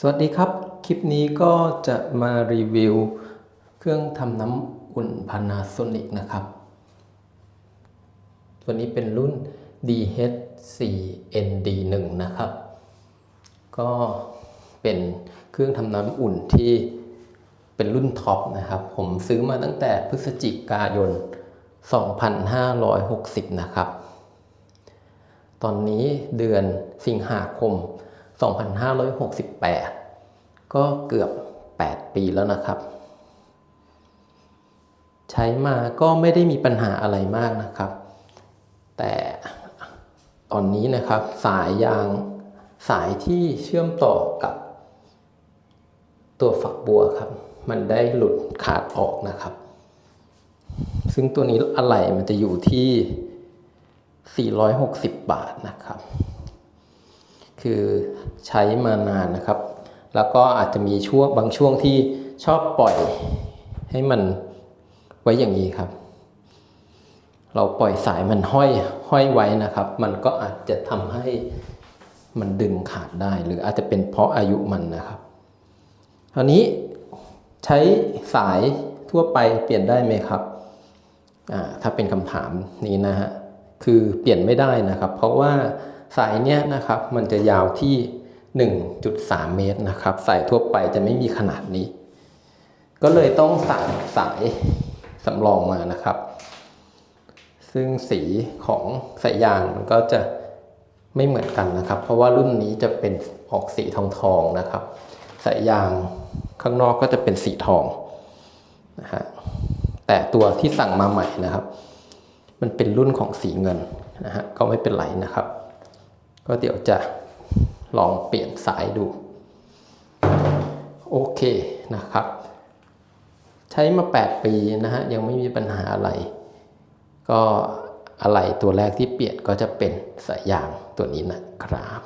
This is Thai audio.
สวัสดีครับ คลิปนี้ก็จะมารีวิว เครื่องทำน้ำอุ่น Panasonic นะครับ ตัวนี้เป็นรุ่น DH4ND1 นะครับ ก็เป็นเครื่องทำน้ำอุ่นที่เป็นรุ่นท็อปนะครับ ผมซื้อมาตั้งแต่พฤศจิกายน 2560 นะครับ ตอนนี้เดือนสิงหาคม 2568 ก็เกือบ 8 ปีแล้วนะครับ ใช้มาก็ไม่ได้มีปัญหาอะไรมากนะครับ แต่ตอนนี้นะครับสายยางสายที่เชื่อมต่อกับ ตัวฝักบัวครับ มันได้หลุดขาดออกนะครับ ซึ่งตัวนี้อะไหล่มันจะอยู่ที่ 460 บาทนะครับ คือใช้มานานนะครับ แล้วก็อาจจะมีช่วงบางช่วงที่ชอบปล่อยให้มันไว้อย่างนี้ครับ เราปล่อยสายมันห้อยห้อยไว้นะครับ มันก็อาจจะทำให้มันดึงขาดได้ หรืออาจจะเป็นเพราะอายุมันนะครับคราวนี้ใช้สายทั่วไปเปลี่ยนได้ไหมครับ ถ้าเป็นคำถามนี้นะฮะ คือเปลี่ยนไม่ได้นะครับ เพราะว่า สายเนี้ยนะครับมันจะยาวที่ 1.3 เมตรนะครับ สายทั่วไปจะไม่มีขนาดนี้ ก็เลยต้องสั่งสายสำรองมานะครับ ซึ่งสีของสายยางมันก็จะไม่เหมือนกันนะครับ เพราะว่ารุ่นนี้จะเป็นออกสีทองทองนะครับ สายยางข้างนอกก็จะเป็นสีทองนะฮะแต่ตัวที่สั่งมาใหม่นะครับ มันเป็นรุ่นของสีเงินนะฮะก็ไม่เป็นไรนะครับ ก็เดี๋ยวจะลองเปลี่ยนสายดู โอเคนะครับ ใช้มา 8 ปีนะฮะ ยังไม่มีปัญหาอะไร ก็อะไรตัวแรกที่เปลี่ยนก็จะเป็นสายยางตัวนี้นะครับ